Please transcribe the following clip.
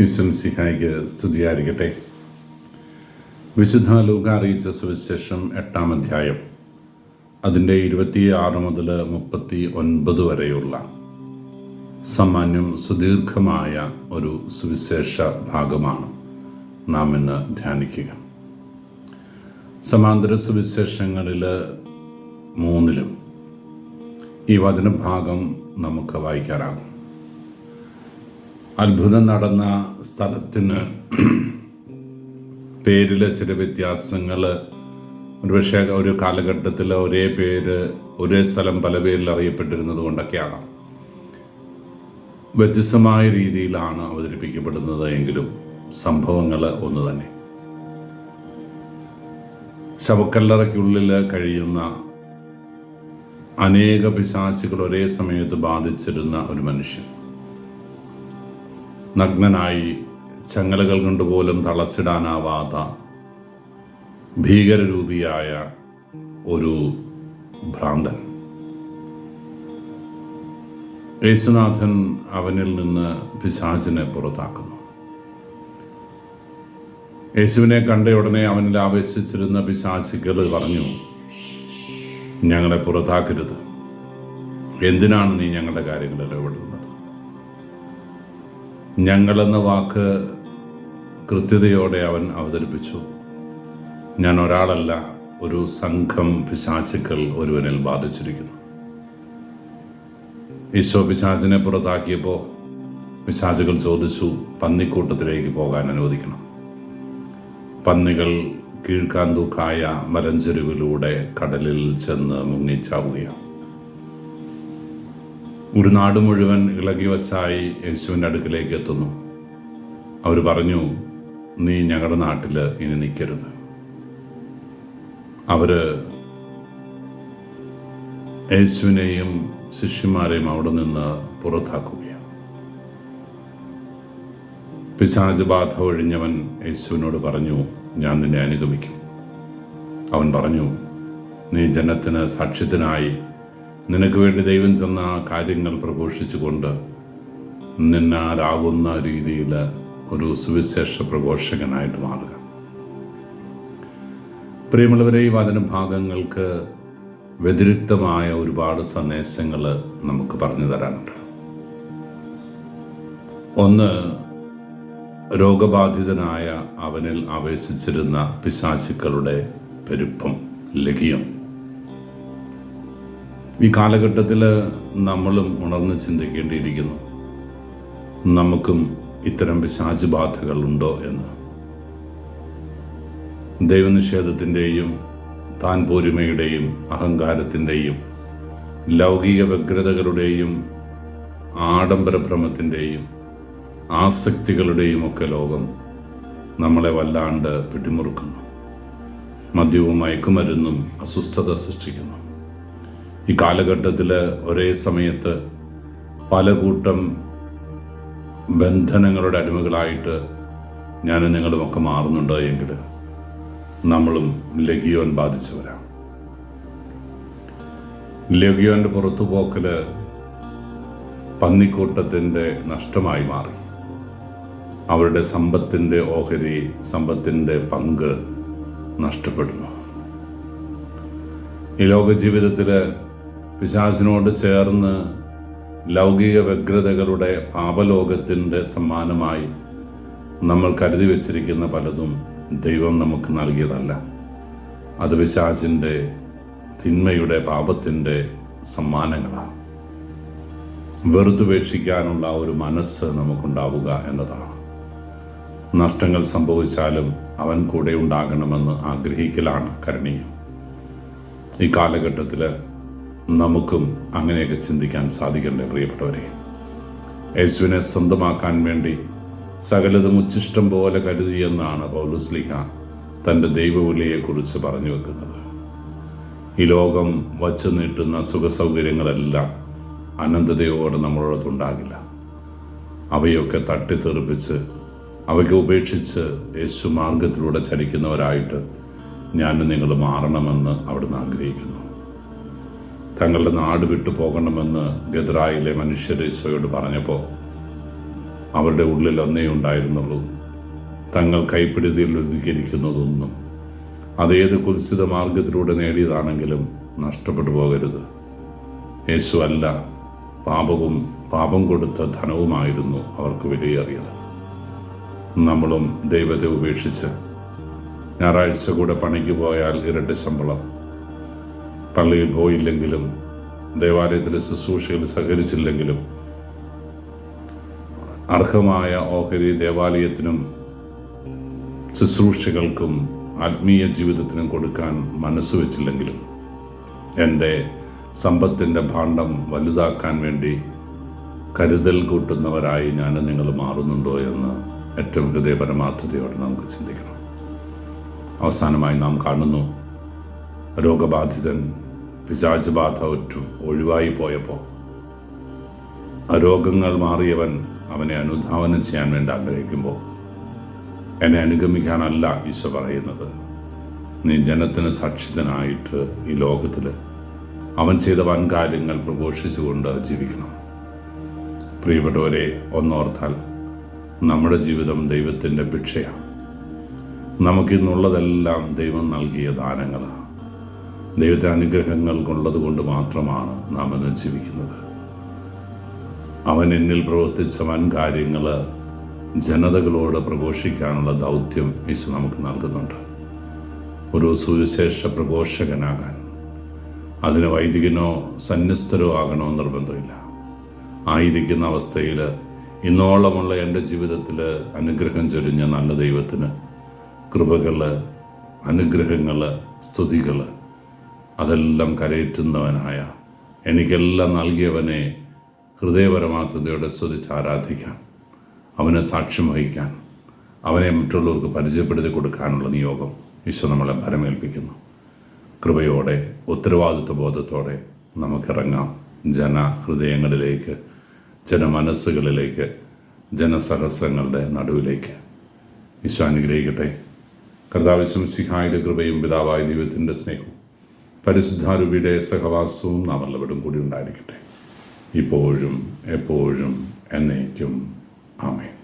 ഈശ്വൻ സിഹായിക്ക് സ്തുതിയായിരിക്കട്ടെ. വിശുദ്ധ ലൂക അറിയിച്ച സുവിശേഷം എട്ടാം അധ്യായം അതിന്റെ ഇരുപത്തി ആറ് മുതൽ മുപ്പത്തി ഒൻപത് വരെയുള്ള സമാന്യം സുദീർഘമായ ഒരു സുവിശേഷ ഭാഗമാണ് നാം ഇന്ന് ധ്യാനിക്കുക. സമാന്തര സുവിശേഷങ്ങളിൽ മൂന്നിലും ഈ വചനഭാഗം നമുക്ക് വായിക്കാനാകും. അത്ഭുതം നടന്ന സ്ഥലത്തിന് പേരിലെ ചില വ്യത്യാസങ്ങൾ ഒരുപക്ഷെ ഒരു കാലഘട്ടത്തിൽ ഒരേ പേര് ഒരേ സ്ഥലം പല പേരിൽ അറിയപ്പെട്ടിരുന്നത് കൊണ്ടൊക്കെയാണ് വ്യത്യസ്തമായ രീതിയിലാണ് അവതരിപ്പിക്കപ്പെടുന്നത് എങ്കിലും സംഭവങ്ങൾ ഒന്ന് തന്നെ. ശവക്കല്ലറയ്ക്കുള്ളിൽ കഴിയുന്ന അനേക പിശാസികൾ ഒരേ സമയത്ത് ബാധിച്ചിരുന്ന ഒരു മനുഷ്യൻ. നഗ്നനായി ചങ്ങലകൾ കൊണ്ടുപോലും തളച്ചിടാനാവാത്ത ഭീകരരൂപിയായ ഒരു ഭ്രാന്തൻ. യേശുനാഥൻ അവനിൽ നിന്ന് പിശാചിനെ പുറത്താക്കുന്നു. യേശുവിനെ കണ്ട ഉടനെ അവനിൽ ആവേശിച്ചിരുന്ന പിശാചികൾ പറഞ്ഞു ഞങ്ങളെ പുറത്താക്കരുത്. എന്തിനാണ് നീ ഞങ്ങളുടെ കാര്യങ്ങളിൽ ഇടപെടുന്നത്? ഞങ്ങളെന്ന വാക്ക് കൃത്യതയോടെ അവൻ അവതരിപ്പിച്ചു. ഞാൻ ഒരാളല്ല ഒരു സംഘം പിശാചുക്കൾ ഒരുവനിൽ ബാധിച്ചിരിക്കുന്നു. ഈശോ പിശാചിനെ പുറത്താക്കിയപ്പോൾ പിശാചുകൾ ചോദിച്ചു പന്നിക്കൂട്ടത്തിലേക്ക് പോകാൻ അനുവദിക്കണം. പന്നികൾ കീഴ്ക്കാന്തൂക്കായ മലഞ്ചെരുവിലൂടെ കടലിൽ ചെന്ന് മുങ്ങിച്ചാവുകയാണ്. ഒരു നാട് മുഴുവൻ ഇളകി വശായി യേശുവിന്റെ അടുക്കിലേക്ക് എത്തുന്നു. അവർ പറഞ്ഞു നീ ഞങ്ങളുടെ നാട്ടിൽ ഇനി നിൽക്കരുത്. അവർ യേശുവിനെയും ശിഷ്യന്മാരെയും അവിടെ നിന്ന് പുറത്താക്കുകയാണ്. പിശാജ് ബാധ ഒഴിഞ്ഞവൻ യേശുവിനോട് പറഞ്ഞു ഞാൻ നിന്നെ അനുഗമിക്കും. അവൻ പറഞ്ഞു നീ ജനത്തിന് സാക്ഷ്യത്തിനായി നിനക്ക് വേണ്ടി ദൈവം ചെന്ന കാര്യങ്ങൾ പ്രഘോഷിച്ചുകൊണ്ട് നിന്നാലാകുന്ന രീതിയിൽ ഒരു സുവിശേഷ പ്രഘോഷകനായിട്ട് മാറുക. പ്രിയമുള്ളവരെ ഈ വചനഭാഗങ്ങൾക്ക് വ്യതിരിക്തമായ ഒരുപാട് സന്ദേശങ്ങൾ നമുക്ക് പറഞ്ഞു തരാനുണ്ട്. ഒന്ന് രോഗബാധിതനായ അവനിൽ ആവേശിച്ചിരുന്ന പിശാചുക്കളുടെ പെരുപ്പം ലഘിയം. ഈ കാലഘട്ടത്തിൽ നമ്മളും ഉണർന്ന് ചിന്തിക്കേണ്ടിയിരിക്കുന്നു. നമുക്കും ഇത്തരം പിശാച് ബാധകൾ ഉണ്ടോ എന്ന്. ദൈവനിഷേധത്തിന്റെയും താൻ പോരുമയുടെയും അഹങ്കാരത്തിന്റെയും ലൗകിക വ്യഗ്രതകളുടെയും ആഡംബരഭ്രമത്തിന്റെയും ആസക്തികളുടെയും ഒക്കെ ലോകം നമ്മളെ വല്ലാണ്ട് പിടിമുറുക്കുന്നു. മദ്യവും മയക്കുമരുന്നും അസ്വസ്ഥത സൃഷ്ടിക്കുന്നു. ഈ കാലഘട്ടത്തിൽ ഒരേ സമയത്ത് പല കൂട്ടം ബന്ധനങ്ങളുടെ അടിമകളായിട്ട് ഞാനും നിങ്ങളുമൊക്കെ മാറുന്നുണ്ടോ എങ്കിൽ നമ്മളും ലഗിയോൻ ബാധിച്ചവരാണ്. ലഗിയോന്റെ പുറത്തുപോക്കൽ പന്നിക്കൂട്ടത്തിന്റെ നഷ്ടമായി മാറി. അവരുടെ സമ്പത്തിന്റെ ഓഹരി സമ്പത്തിന്റെ പങ്ക് നഷ്ടപ്പെടുന്നു. ഈ ലോക ജീവിതത്തിൽ പിശാചിനോട് ചേർന്ന് ലൗകിക വ്യഗ്രതകളുടെ പാപലോകത്തിന്റെ സമ്മാനമായി നമ്മൾ കരുതി വച്ചിരിക്കുന്ന പലതും ദൈവം നമുക്ക് നൽകിയതല്ല. അത് പിശാചിന്റെ തിന്മയുടെ പാപത്തിന്റെ സമ്മാനങ്ങളാണ്. വെറുതുപേക്ഷിക്കാനുള്ള ഒരു മനസ്സ് നമുക്കുണ്ടാവുക എന്നതാണ്. നഷ്ടങ്ങൾ സംഭവിച്ചാലും അവൻ കൂടെ ഉണ്ടാകണമെന്ന് ആഗ്രഹിക്കലാണ് കരണീയം. ഈ കാലഘട്ടത്തിൽ നമുക്കും അങ്ങനെയൊക്കെ ചിന്തിക്കാൻ സാധിക്കണ്ടേ പ്രിയപ്പെട്ടവരെ? യേശുവിനെ സ്വന്തമാക്കാൻ വേണ്ടി സകലതും ഉച്ചിഷ്ടം പോലെ കരുതിയെന്നാണ് പൗലുസ്ലിഹ തന്റെ ദൈവവിലയെക്കുറിച്ച് പറഞ്ഞു വെക്കുന്നത്. ഈ ലോകം വച്ചു നീട്ടുന്ന സുഖസൗകര്യങ്ങളെല്ലാം അനന്തതയോടെ നമ്മളോടൊത്തുണ്ടാകില്ല. അവയൊക്കെ തട്ടിത്തെറിപ്പിച്ച് അവയ്ക്ക് ഉപേക്ഷിച്ച് യേശു മാർഗത്തിലൂടെ ചലിക്കുന്നവരായിട്ട് ഞാൻ നിങ്ങൾ മാറണമെന്ന് അവിടുന്ന് ആഗ്രഹിക്കുന്നു. തങ്ങളുടെ നാട് വിട്ടു പോകണമെന്ന് ഗദ്രായിലെ മനുഷ്യർ ഈശോയോട് പറഞ്ഞപ്പോൾ അവരുടെ ഉള്ളിൽ ഒന്നേ ഉണ്ടായിരുന്നുള്ളൂ. തങ്ങൾ കൈപ്പിടുതിയിൽ ഒതുക്കിയിരിക്കുന്നതൊന്നും അതേത് കുൽസിത മാർഗത്തിലൂടെ നേടിയതാണെങ്കിലും നഷ്ടപ്പെട്ടു പോകരുത്. യേശു അല്ല പാപവും പാപം കൊടുത്ത ധനവുമായിരുന്നു അവർക്ക് വിലയേറിയത്. നമ്മളും ദൈവത്തെ ഉപേക്ഷിച്ച് ഞായറാഴ്ച കൂടെ പണിക്ക് പോയാൽ ഇരട്ടി ശമ്പളം പള്ളിയിൽ പോയില്ലെങ്കിലും ദേവാലയത്തിലെ ശുശ്രൂഷയിൽ സഹകരിച്ചില്ലെങ്കിലും അർഹമായ ഓഹരി ദേവാലയത്തിനും ശുശ്രൂഷകൾക്കും ആത്മീയ ജീവിതത്തിനും കൊടുക്കാൻ മനസ്സ് വെച്ചില്ലെങ്കിലും എന്റെ സമ്പത്തിന്റെ ഭാണ്ഡം വലുതാക്കാൻ വേണ്ടി കരുതൽ കൂട്ടുന്നവരായി ഞാൻ നിങ്ങൾ മാറുന്നുണ്ടോ എന്ന് ഏറ്റവും ഹൃദയപരമാർത്ഥതയോടെ നമുക്ക് ചിന്തിക്കണം. അവസാനമായി നാം കാണുന്നു. രോഗബാധിതൻ പിശാച് ബാധ ഒറ്റു ഒഴിവായി പോയപ്പോൾ രോഗങ്ങൾ മാറിയവൻ അവനെ അനുധാവനം ചെയ്യാൻ വേണ്ടി ആഗ്രഹിക്കുമ്പോൾ എന്നെ അനുഗമിക്കാനല്ല ഈശോ പറയുന്നത്. നീ ജനത്തിന് സാക്ഷിതനായിട്ട് ഈ ലോകത്തിൽ അവൻ ചെയ്ത വൻ കാര്യങ്ങൾ പ്രഘോഷിച്ചുകൊണ്ട് ജീവിക്കണം. പ്രിയപ്പെട്ടവരെ ഒന്നോർത്താൽ നമ്മുടെ ജീവിതം ദൈവത്തിന്റെ ഭിക്ഷയാണ്. നമുക്കിന്നുള്ളതെല്ലാം ദൈവം നൽകിയ ദാനങ്ങളാണ്. ദൈവത്തെ കൊണ്ട് മാത്രമാണ് നാം ഇന്ന് ജീവിക്കുന്നത്. അവൻ എന്നിൽ പ്രവർത്തിച്ച വൻ കാര്യങ്ങൾ ജനതകളോട് പ്രഘോഷിക്കാനുള്ള ദൗത്യം യേശു നമുക്ക് നൽകുന്നുണ്ട്. ഒരു സുവിശേഷ പ്രഘോഷകനാകാൻ. അതിന് വൈദികനോ സന്യസ്തരോ ആകണോ നിർബന്ധമില്ല. ആയിരിക്കുന്ന അവസ്ഥയിൽ ഇന്നോളമുള്ള എന്റെ ജീവിതത്തിൽ അനുഗ്രഹം ചൊരിഞ്ഞ നല്ല ദൈവത്തിന് കൃപകൾ അനുഗ്രഹങ്ങൾ സ്തുതികൾ അതെല്ലാം കരയറ്റുന്നവനായ എനിക്കെല്ലാം നൽകിയവനെ ഹൃദയപരമാർത്ഥതയോടെ സ്തുതിച്ച് ആരാധിക്കാൻ അവനെ സാക്ഷ്യം വഹിക്കാൻ അവനെ മറ്റുള്ളവർക്ക് പരിചയപ്പെടുത്തി കൊടുക്കാനുള്ള നിയോഗം ഈശോ നമ്മളെ ഭരമേൽപ്പിക്കുന്നു കൃപയോടെ ഉത്തരവാദിത്വ ബോധത്തോടെ നമുക്കിറങ്ങാം. ജനഹൃദയങ്ങളിലേക്ക് ജനമനസ്സുകളിലേക്ക് ജനസഹസ്രങ്ങളുടെ നടുവിലേക്ക്. ഈശോ അനുഗ്രഹിക്കട്ടെ. കർത്താവിശ്വം സിഹായുടെ കൃപയും പിതാവായ ദൈവത്തിന്റെ സ്നേഹവും പരിശുദ്ധാരൂപിയുടെ സഹവാസവും നാം എല്ലാവരും കൂടി ഉണ്ടായിരിക്കട്ടെ. ഇപ്പോഴും എപ്പോഴും എന്നേക്കും. ആമേൻ.